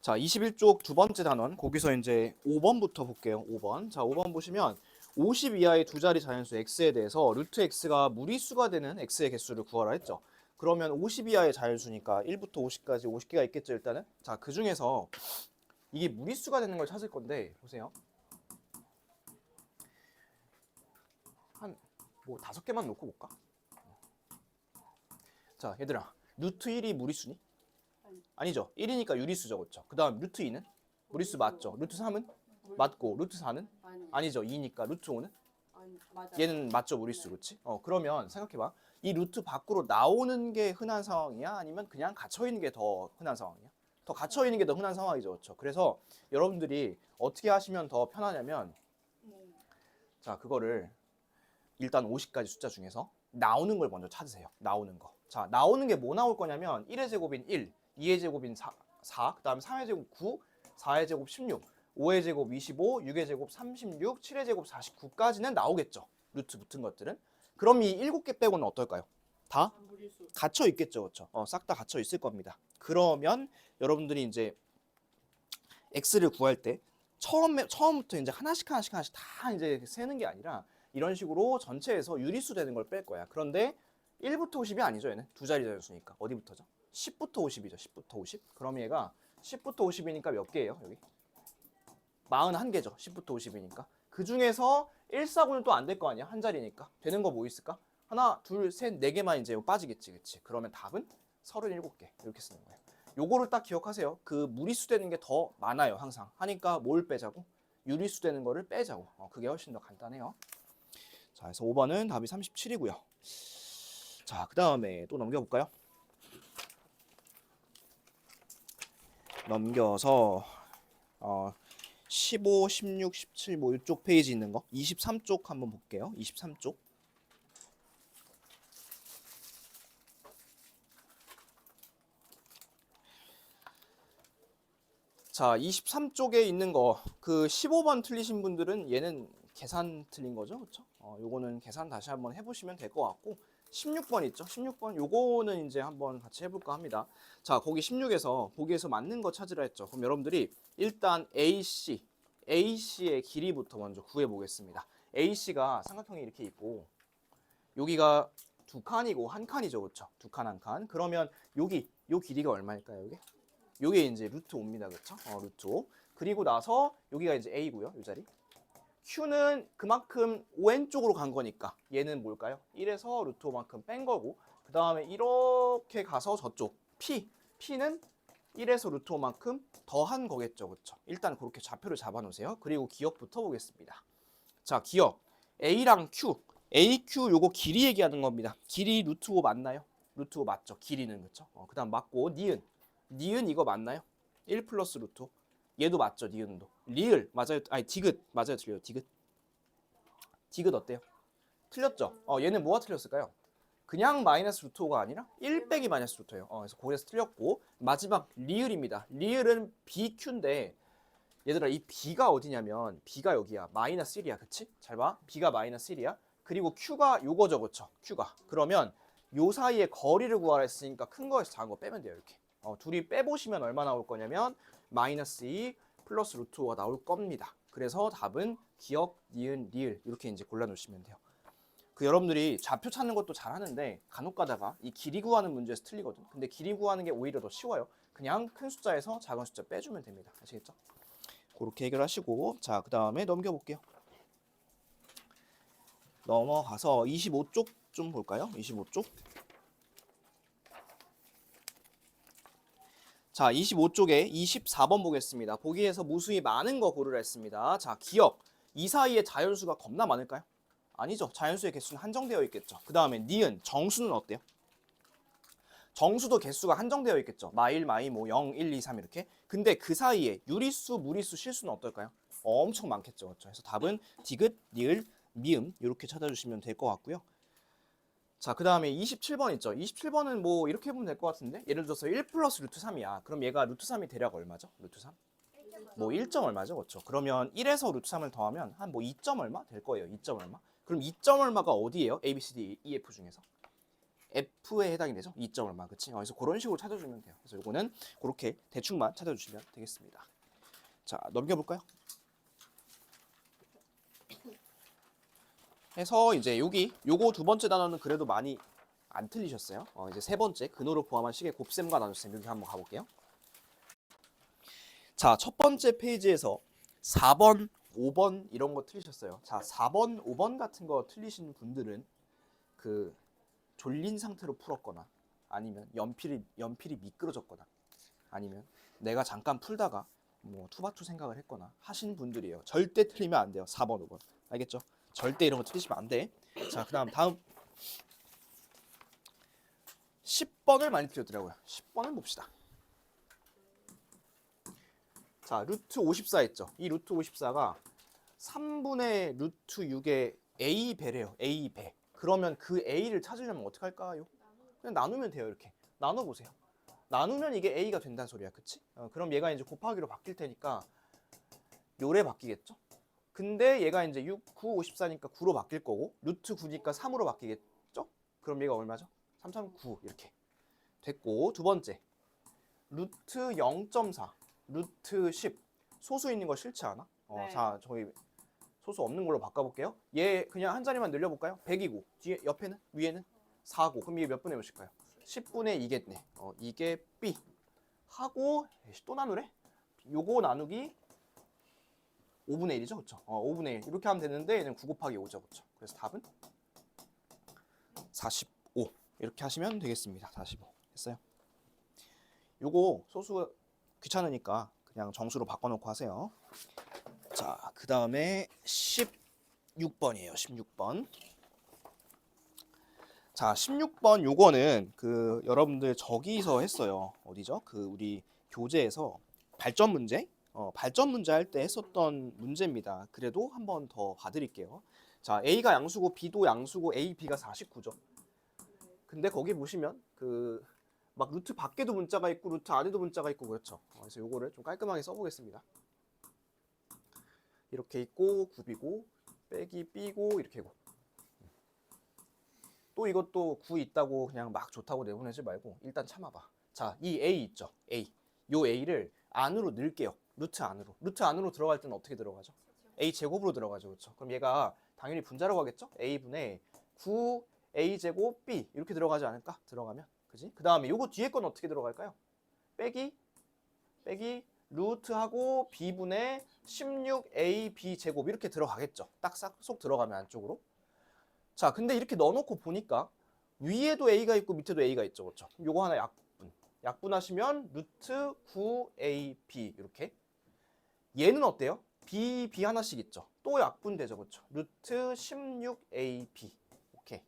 자, 21쪽 두 번째 단원 거기서 이제 5번부터 볼게요. 5번. 자, 5번 보시면 50 이하의 두 자리 자연수 x에 대해서 루트 x가 무리수가 되는 x의 개수를 구하라 했죠. 그러면 50 이하의 자연수니까 1부터 50까지 50개가 있겠죠, 일단은. 자, 그 중에서 이게 무리수가 되는 걸 찾을 건데 보세요. 한 뭐 다섯 개만 놓고 볼까? 자, 얘들아. 루트 1이 무리수니? 아니죠. 1이니까 유리수죠. 그렇죠? 그 다음 루트 2는 무리수 맞죠? 루트 3은 맞고 루트 4는 아니 아니죠. 2니까 루트 5는 아니 맞아. 얘는 맞죠. 무리수. 그렇지? 어, 그러면 생각해 봐. 이 루트 밖으로 나오는 게 흔한 상황이야? 아니면 그냥 갇혀 있는 게 더 흔한 상황이야? 더 갇혀 있는 게 더 흔한 상황이죠. 그렇죠? 그래서 여러분들이 어떻게 하시면 더 편하냐면 음, 자, 그거를 일단 50가지 숫자 중에서 나오는 걸 먼저 찾으세요. 나오는 거. 자, 나오는 게 뭐 나올 거냐면 1의 제곱인 1, 2의 제곱인 4, 4 그다음에 3의 제곱 9, 4의 제곱 16, 5의 제곱 25, 6의 제곱 36, 7의 제곱 49까지는 나오겠죠. 루트 붙은 것들은. 그럼 이 7개 빼고는 어떨까요? 다. 갇혀 있겠죠, 그렇죠? 어, 싹 다 갇혀 있을 겁니다. 그러면 여러분들이 이제 x를 구할 때 처음에 처음부터 이제 하나씩 하나씩 하나씩 다 이제 세는 게 아니라 이런 식으로 전체에서 유리수 되는 걸 뺄 거야. 그런데 1부터 50이 아니죠, 얘는 두 자리 자연수니까 어디부터죠? 10부터 50이죠, 10부터 50. 그럼 얘가 10부터 50이니까 몇 개예요, 여기? 41개죠, 10부터 50이니까. 그 중에서 1, 4, 9는 또 안 될 거 아니야, 한 자리니까. 되는 거 뭐 있을까? 하나, 둘, 셋, 네 개만 이제 빠지겠지, 그치? 그러면 답은 37개 이렇게 쓰는 거예요. 요거를 딱 기억하세요. 그 무리수 되는 게 더 많아요, 항상. 하니까 뭘 빼자고? 유리수 되는 거를 빼자고. 어, 그게 훨씬 더 간단해요. 자, 그래서 5번은 답이 37이고요. 자, 그 다음에 또 넘겨볼까요? 넘겨서 어, 15, 16, 17 뭐 이쪽 페이지 있는 거 23쪽 한번 볼게요. 23쪽. 자, 23쪽에 있는 거 그 15번 틀리신 분들은 얘는 계산 틀린 거죠. 그렇죠? 어, 요거는 계산 다시 한번 해 보시면 될 것 같고 16번 있죠? 16번 요거는 이제 한번 같이 해 볼까 합니다. 자, 거기 16에서 보기에서 맞는 거 찾으라 했죠. 그럼 여러분들이 일단 AC AC의 길이부터 먼저 구해 보겠습니다. AC가 삼각형이 이렇게 있고 여기가 두 칸이고 한 칸이죠. 그렇죠? 두 칸 한 칸. 그러면 여기 요 길이가 얼마일까요? 여기? 요게 이제 루트 5입니다. 그렇죠? 어, 루트 5. 그리고 나서 여기가 이제 A고요. 이 자리. Q는 그만큼 왼쪽으로 간 거니까 얘는 뭘까요? 1에서 루트 5만큼 뺀 거고 그 다음에 이렇게 가서 저쪽 P P는 1에서 루트 5만큼 더한 거겠죠. 그렇죠? 일단 그렇게 좌표를 잡아 놓으세요. 그리고 기억부터 보겠습니다. 자, 기억. A랑 Q. AQ 요거 길이 얘기하는 겁니다. 길이 루트 5 맞나요? 루트 5 맞죠. 길이는 그렇죠? 어, 그 다음 맞고 니은. 니은 이거 맞나요? 1 플러스 루트 5. 얘도 맞죠, 니은도. 리을 맞아요. 아니 디귿 맞아요, 틀려요. 디귿. 디귿 어때요? 틀렸죠. 어, 얘는 뭐가 틀렸을까요? 그냥 마이너스 루트 5가 아니라 1 빼기 마이너스 루트 5예요. 어, 그래서 거기서 틀렸고 마지막 리을입니다. 리을은 BQ인데 얘들아 이 B가 어디냐면 B가 여기야. 마이너스 1이야. 그치? 잘 봐. B가 마이너스 1이야. 그리고 Q가 요거죠. 그쵸? Q가. 그러면 요 사이에 거리를 구하라 했으니까 큰 거에서 작은 거 빼면 돼요. 이렇게. 어, 둘이 빼보시면 얼마 나올 거냐면 마이너스 2 플러스 루트 5가 나올 겁니다. 그래서 답은 기억, 니은, 리을 이렇게 이제 골라놓으시면 돼요. 그 여러분들이 좌표 찾는 것도 잘 하는데 간혹 가다가 이 길이 구하는 문제에서 틀리거든. 근데 길이 구하는 게 오히려 더 쉬워요. 그냥 큰 숫자에서 작은 숫자 빼주면 됩니다. 아시겠죠? 그렇게 해결하시고 자 그 다음에 넘겨볼게요. 넘어가서 25쪽 좀 볼까요? 25쪽. 자, 25쪽에 24번 보겠습니다. 보기에서 무수히 많은 거 고르라 했습니다. 자, 기억. 이 사이에 자연수가 겁나 많을까요? 아니죠. 자연수의 개수는 한정되어 있겠죠. 그 다음에 니은, 정수는 어때요? 정수도 개수가 한정되어 있겠죠. 마일, 마이, 뭐 0, 1, 2, 3 이렇게. 근데 그 사이에 유리수, 무리수, 실수는 어떨까요? 엄청 많겠죠. 그렇죠? 그래서 답은 디귿, 니을, 미음 이렇게 찾아주시면 될 것 같고요. 자, 그 다음에 27번 있죠. 27번은 뭐 이렇게 보면 될 것 같은데 예를 들어서 1 플러스 루트 3이야. 그럼 얘가 루트 3이 대략 얼마죠? 루트 3? 뭐 1점 얼마죠? 그렇죠. 그러면 1에서 루트 3을 더하면 한 뭐 2점 얼마 될 거예요. 2점 얼마? 그럼 2점 얼마가 어디예요? A, B, C, D, E, F 중에서 F에 해당이 되죠. 2점 얼마, 그치? 어, 그래서 그런 식으로 찾아주면 돼요. 그래서 이거는 그렇게 대충만 찾아주시면 되겠습니다. 자, 넘겨볼까요? 해서 이제 여기 요거 두 번째 단어는 그래도 많이 안 틀리셨어요. 어, 이제 세 번째 근호를 포함한 식의 곱셈과 나눗셈 여기 한번 가볼게요. 자, 첫 번째 페이지에서 4번, 5번 이런 거 틀리셨어요. 자, 4번, 5번 같은 거 틀리신 분들은 그 졸린 상태로 풀었거나 아니면 연필이 연필이 미끄러졌거나 아니면 내가 잠깐 풀다가 뭐 투바투 생각을 했거나 하신 분들이에요. 절대 틀리면 안 돼요. 4번, 5번. 알겠죠? 절대 이런 거 틀리시면 안 돼. 자, 그다음 다음 10번을 많이 틀렸더라고요. 10번을 봅시다. 자, 루트 54 했죠. 이 루트 54가 3분의 루트 6의 a 배래요. a 배. 그러면 그 a를 찾으려면 어떻게 할까요? 그냥 나누면 돼요. 이렇게 나눠 보세요. 나누면 이게 a가 된다는 소리야, 그치? 어, 그럼 얘가 이제 곱하기로 바뀔 테니까 요래 바뀌겠죠? 근데 얘가 이제 6, 9, 54니까 9로 바뀔 거고 루트 9니까 3으로 바뀌겠죠? 그럼 얘가 얼마죠? 3, 3, 9 이렇게 됐고 두 번째 루트 0.4 루트 10 소수 있는 거 싫지 않아? 어, 네. 자 저희 소수 없는 걸로 바꿔볼게요 얘 그냥 한 자리만 늘려볼까요? 100이고 뒤에 옆에는 위에는 4고 그럼 이게 몇 분의 몇일까요? 10분의 2겠네 어, 이게 B 하고 에이씨, 또 나누래? 요거 나누기 5분의 1이죠? 그쵸? 어, 5분의 1 이렇게 하면 되는데 얘는 9 곱하기 5죠. 그쵸? 그래서 답은 45 이렇게 하시면 되겠습니다. 45 했어요? 요거 소수 귀찮으니까 그냥 정수로 바꿔놓고 하세요. 자 그 다음에 16번이에요. 16번. 자 16번 요거는 그 여러분들 저기서 했어요. 어디죠? 그 우리 교재에서 발전 문제 어, 발전 문제 할 때 했었던 문제입니다 그래도 한 번 더 봐드릴게요 자 A가 양수고 B도 양수고 A, B가 49죠 근데 거기 보시면 그 막 루트 밖에도 문자가 있고 루트 안에도 문자가 있고 그렇죠. 어, 그래서 요거를 좀 깔끔하게 써보겠습니다. 이렇게 있고 굽이고 빼기 B고 이렇게 고. 또 이것도 9 있다고 그냥 막 좋다고 내보내지 말고 일단 참아봐. 자, 이 A 있죠. A. 요 A를 안으로 넣을게요. 루트 안으로. 루트 안으로 들어갈 때는 어떻게 들어가죠? A 제곱으로 들어가죠. 그렇죠? 그럼 얘가 당연히 분자라고 하겠죠? A분의 9 A 제곱 B 이렇게 들어가지 않을까? 들어가면. 그지? 그 다음에 요거 뒤에 건 어떻게 들어갈까요? 빼기 빼기 루트하고 b분의 16ab 제곱 이렇게 들어가겠죠. 딱 쏙 들어가면 안쪽으로. 자, 근데 이렇게 넣어놓고 보니까 위에도 a가 있고 밑에도 a가 있죠, 그렇죠? 요거 하나 약분. 약분하시면 루트 9ab 이렇게. 얘는 어때요? b b 하나씩 있죠. 또 약분되죠, 그렇죠? 루트 16ab. 오케이.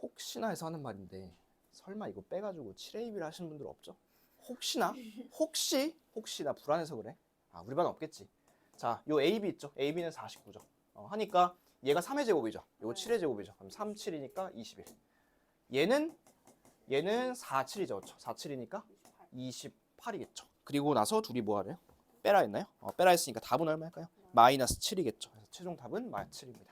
혹시나 해서 하는 말인데 설마 이거 빼가지고 7AB를 하시는 분들 없죠? 혹시나 혹시 혹시 나 불안해서 그래? 아 우리 반 없겠지. 자, 요 AB 있죠? AB는 49죠. 어, 하니까 얘가 3의 제곱이죠. 요거 7의 제곱이죠. 그럼 3, 7이니까 21. 얘는 얘는 4, 7이죠. 그렇죠? 4, 7이니까 28 이겠죠. 그리고 나서 둘이 뭐 하래요? 빼라 했나요? 어, 빼라 했으니까 답은 얼마일까요? 마이너스 7이겠죠. 그래서 최종 답은 마이너스 7입니다.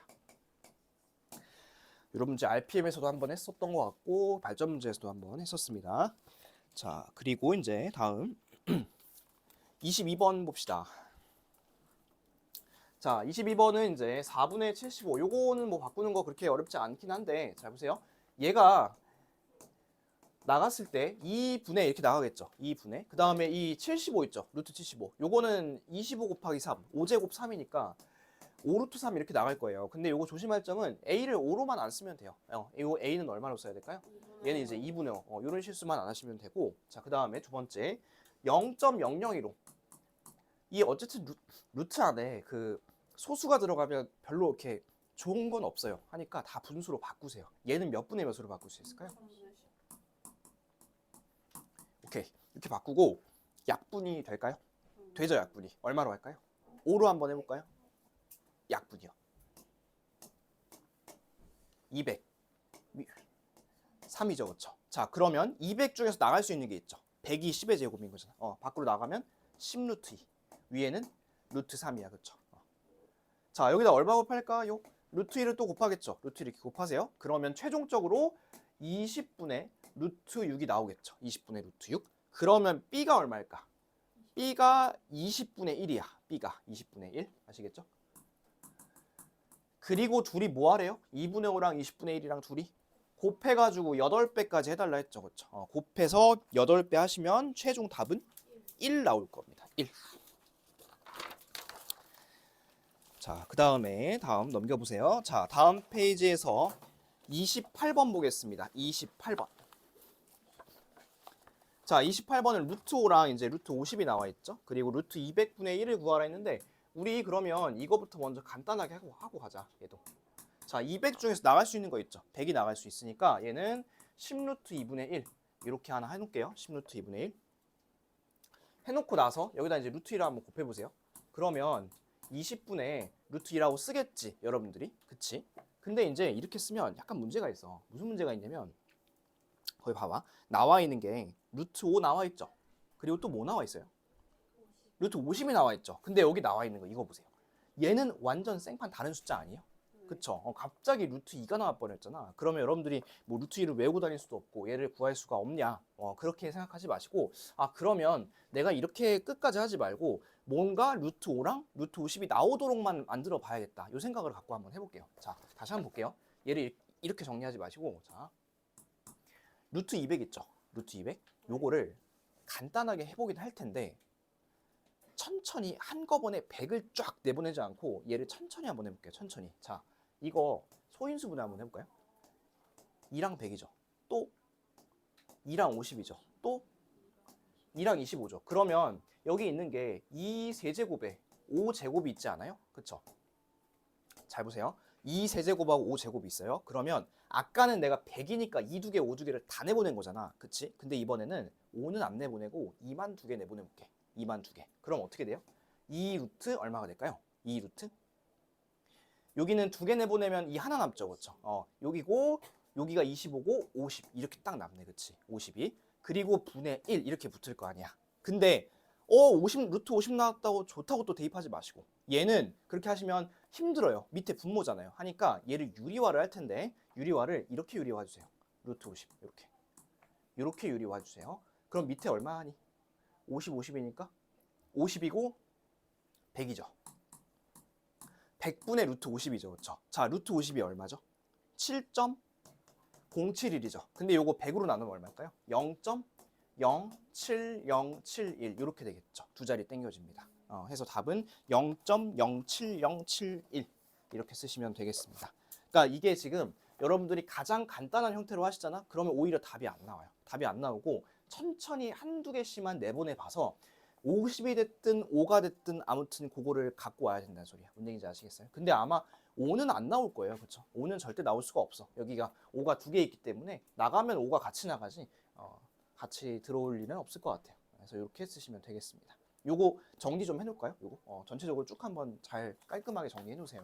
이런 문제 RPM에서도 한번 했었던 것 같고 발전 문제에서도 한번 했었습니다. 자 그리고 이제 다음 22번 봅시다. 자 22번은 이제 4분의 75 요거는 뭐 바꾸는 거 그렇게 어렵지 않긴 한데 잘 보세요. 얘가 나갔을 때 2분의 이렇게 나가겠죠. 2분의 그 다음에 이 75 있죠. 루트 75 요거는 25 곱하기 3 5제곱 3이니까 5루트 3 이렇게 나갈 거예요. 근데 요거 조심할 점은 A를 5로만 안 쓰면 돼요. 어, 요 A는 얼마로 써야 될까요? 얘는 이제 2분의 5. 어, 요런 실수만 안 하시면 되고. 자, 그 다음에 두 번째. 0.001호. 이 어쨌든 루, 루트 안에 그 소수가 들어가면 별로 이렇게 좋은 건 없어요. 하니까 다 분수로 바꾸세요. 얘는 몇 분의 몇으로 바꿀 수 있을까요? 오케이. 이렇게 바꾸고 약분이 될까요? 되죠, 약분이. 얼마로 할까요? 5로 한번 해볼까요? 약분이요. 200. 3이죠, 그렇죠? 자, 그러면 200 중에서 나갈 수 있는 게 있죠. 100이 10의 제곱인 거잖아. 어, 밖으로 나가면 10 루트 2. 위에는 루트 3이야, 그렇죠? 어. 자, 여기다 얼마 곱할까요? 루트 1을 또 곱하겠죠. 루트 1 이렇게 곱하세요. 그러면 최종적으로 20분의 루트 6이 나오겠죠. 20분의 루트 6. 그러면 B가 얼마일까? B가 20분의 1이야. B가 20분의 1. 아시겠죠? 그리고 둘이 뭐 하래요? 2분의 5랑 20분의 1이랑 둘이 곱해가지고 8배까지 해달라 했죠. 그렇죠? 어, 곱해서 8배 하시면 최종 답은 1 나올 겁니다. 1. 자, 그 다음에 다음 넘겨보세요. 자, 다음 페이지에서 28번 보겠습니다. 28번. 자, 28번은 루트 5랑 이제 루트 50이 나와 있죠. 그리고 루트 200분의 1을 구하라 했는데 우리 그러면 이거부터 먼저 간단하게 하고, 하고 가자. 얘도. 자, 200 중에서 나갈 수 있는 거 있죠. 100이 나갈 수 있으니까 얘는 10루트 2분의 1 이렇게 하나 해놓을게요. 10루트 2분의 1 해놓고 나서 여기다 이제 루트 1을 한번 곱해보세요. 그러면 20분의 루트 2라고 쓰겠지, 여러분들이. 그치? 근데 이제 이렇게 쓰면 약간 문제가 있어. 무슨 문제가 있냐면 거기 봐봐. 나와 있는 게 루트 5 나와 있죠. 그리고 또 뭐 나와 있어요? 루트 50이 나와 있죠. 근데 여기 나와 있는 거 이거 보세요. 얘는 완전 생판 다른 숫자 아니에요? 그쵸? 어, 갑자기 루트 2가 나와 버렸잖아. 그러면 여러분들이 뭐 루트 2를 외우고 다닐 수도 없고 얘를 구할 수가 없냐? 어, 그렇게 생각하지 마시고 아 그러면 내가 이렇게 끝까지 하지 말고 뭔가 루트 5랑 루트 50이 나오도록만 만들어 봐야겠다. 이 생각을 갖고 한번 해볼게요. 자, 다시 한번 볼게요. 얘를 이렇게 정리하지 마시고 자, 루트 200 있죠? 루트 200 요거를 간단하게 해보긴 할 텐데 천천히 한꺼번에 100을 쫙 내보내지 않고 얘를 천천히 한번 해볼게요. 천천히. 자, 이거 소인수 분해 한번 해볼까요? 2랑 100이죠. 또 2랑 50이죠. 또 2랑 25죠. 그러면 여기 있는 게 2 세제곱에 5 제곱이 있지 않아요? 그쵸? 잘 보세요. 2 세제곱하고 5 제곱이 있어요. 그러면 아까는 내가 100이니까 2 두 개, 5 두 개를 다 내보낸 거잖아. 그치? 근데 이번에는 5는 안 내보내고 2만 두 개 내보내볼게. 2만 두 개. 그럼 어떻게 돼요? 2 루트 얼마가 될까요? 2 루트? 여기는 두 개 내보내면 이 하나 남죠. 그렇죠? 어, 여기고 여기가 25고 50 이렇게 딱 남네. 그치? 52. 그리고 분의 1 이렇게 붙을 거 아니야. 근데 어, 50 루트 50 나왔다고 좋다고 또 대입하지 마시고 얘는 그렇게 하시면 힘들어요. 밑에 분모잖아요. 하니까 얘를 유리화를 할 텐데 유리화를 이렇게 유리화 주세요. 루트 50 이렇게 이렇게 유리화 주세요. 그럼 밑에 얼마 하니? 50, 50이니까 50이고 100이죠. 100분의 루트 50이죠. 그렇죠? 자, 루트 50이 얼마죠? 7.071이죠. 근데 요거 100으로 나누면 얼마일까요? 0.07071 이렇게 되겠죠. 두 자리 땡겨집니다. 어, 해서 답은 0.07071 이렇게 쓰시면 되겠습니다. 그러니까 이게 지금 여러분들이 가장 간단한 형태로 하시잖아. 그러면 오히려 답이 안 나와요. 답이 안 나오고 천천히 한두 개씩만 내보내 봐서 50이 됐든 5가 됐든 아무튼 그거를 갖고 와야 된다는 소리야. 뭔 얘기인지 아시겠어요? 근데 아마 5는 안 나올 거예요. 그렇죠? 5는 절대 나올 수가 없어. 여기가 5가 두 개 있기 때문에 나가면 5가 같이 나가지 어, 같이 들어올 일은 없을 것 같아요. 그래서 이렇게 쓰시면 되겠습니다. 요거 정리 좀 해놓을까요? 요거 어, 전체적으로 쭉 한번 잘 깔끔하게 정리해 놓으세요.